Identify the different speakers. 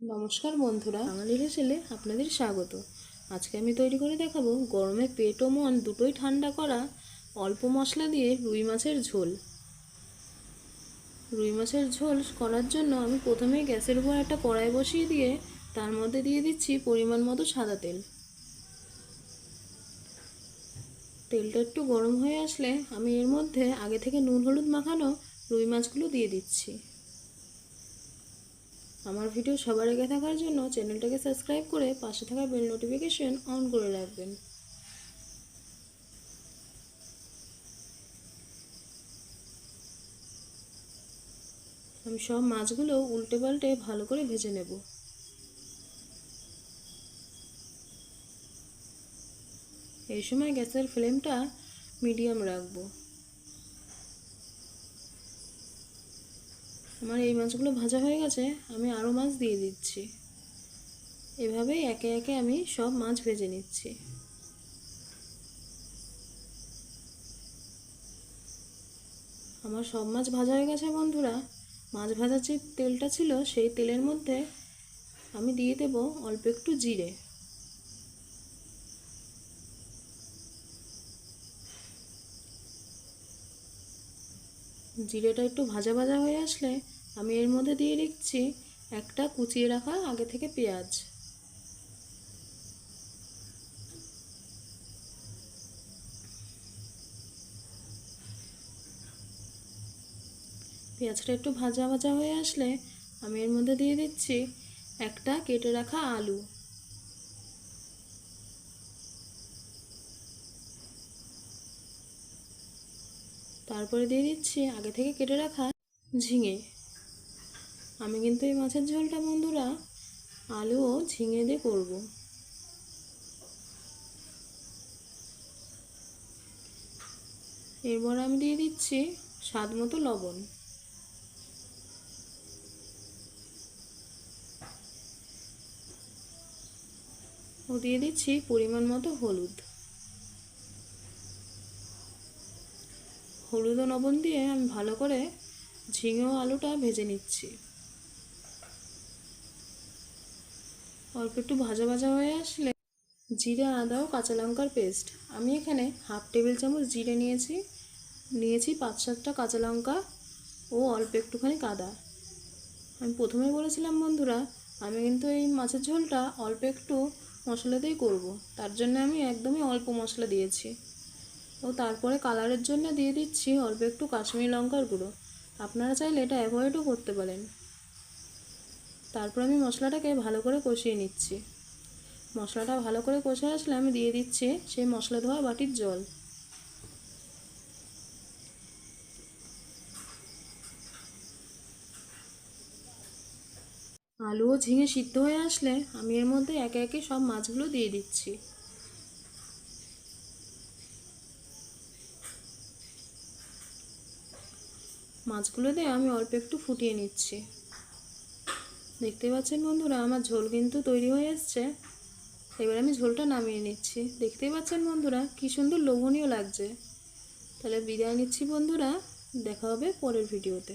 Speaker 1: নমস্কার বন্ধুরা, বাঙালি ছেলে আপনাদের স্বাগত। আজকে আমি তৈরি করে দেখাবো গরমে পেট ও মন দুটোই ঠান্ডা করা অল্প মশলা দিয়ে রুই মাছের ঝোল। রুই মাছের ঝোল করার জন্য আমি প্রথমে গ্যাসের উপর একটা কড়াই বসিয়ে দিয়ে তার মধ্যে দিয়ে দিচ্ছি পরিমাণ মতো সাদা তেল। তেলটা একটু গরম হয়ে আসলে আমি এর মধ্যে আগে থেকে নুন, হলুদ মাখানো রুই মাছগুলো দিয়ে দিচ্ছি। আমার ভিডিও সবার আগে থাকার জন্য চ্যানেলটাকে সাবস্ক্রাইব করে পাশে থাকা বেল নোটিফিকেশন অন করে রাখবেন। আমি সব মাছগুলো উল্টে পাল্টে ভালো করে ভেজে নেব। এই সময় গ্যাসের ফ্লেমটা মিডিয়াম রাখব। আমার এই মাছগুলো ভাজা হয়ে গেছে, আমি আরও মাছ দিয়ে দিচ্ছি। এভাবেই একে একে আমি সব মাছ ভেজে নিচ্ছি। আমার সব মাছ ভাজা হয়ে গেছে বন্ধুরা। মাছ ভাজার যে তেলটা ছিল, সেই তেলের মধ্যে আমি দিয়ে দেব অল্প একটু জিরে। জিরেটা একটু ভাজা ভাজা হয়ে আসলে আমি এর মধ্যে দিয়ে দিচ্ছি একটা কুচিয়ে রাখা আগে থেকে পেঁয়াজ। পেঁয়াজটা একটু ভাজা ভাজা হয়ে আসলে আমি এর মধ্যে দিয়ে দিচ্ছি একটা কেটে রাখা আলু। তারপরে দিয়ে দিচ্ছি আগে থেকে কেটে রাখা ঝিঙে। আমি কিন্তু এই মাছের ঝোলটা বন্ধুরা আলু ও ঝিঙে দিয়ে করব। এরপর আমি দিয়ে দিচ্ছি স্বাদ মতো লবণ। ও দিয়ে দিচ্ছি পরিমাণ মতো হলুদ। হলুদ ও লবণ দিয়ে আমি ভালো করে ঝিঙে ও আলুটা ভেজে নিচ্ছি। অল্প একটু ভাজা ভাজা হয়ে আসলে জিরে, আদা ও কাঁচা লঙ্কার পেস্ট। আমি এখানে হাফ টেবিল চামচ জিরে নিয়েছি। নিয়েছি পাঁচ সাতটা কাঁচা লঙ্কা ও অল্প একটুখানি কাদা। আমি প্রথমে বলেছিলাম, বন্ধুরা, আমি কিন্তু এই মাছের ঝোলটা অল্প একটু মশলা দিয়েই করব। তার জন্য আমি একদমই অল্প মশলা দিয়েছি। ও তারপরে কালারের জন্য দিয়ে দিচ্ছি অল্প একটু কাশ্মীরি লঙ্কার গুঁড়ো। আপনারা চাইলে এটা অ্যাভয়েডও করতে পারেন। তারপর আমি মশলাটাকে ভালো করে কষিয়ে নিচ্ছি। মশলাটা ভালো করে কষে আসলে আমি দিয়ে দিচ্ছি সেই মশলা ধোয়া বাটির জল। আলু ও ঝিঙে সিদ্ধ হয়ে আসলে আমি এর মধ্যে একে একে সব মাছগুলো দিয়ে দিচ্ছি। মাছগুলো দিয়ে আমি অল্প একটু ফুটিয়ে নিচ্ছি। দেখতে পাচ্ছেন বন্ধুরা, আমার ঝোল কিন্তু তৈরি হয়ে এসছে। এবার আমি ঝোলটা নামিয়ে নিচ্ছি। দেখতেই পাচ্ছেন বন্ধুরা, কি সুন্দর লোভনীয় লাগছে। তাহলে বিদায় নিচ্ছি বন্ধুরা, দেখা হবে পরের ভিডিওতে।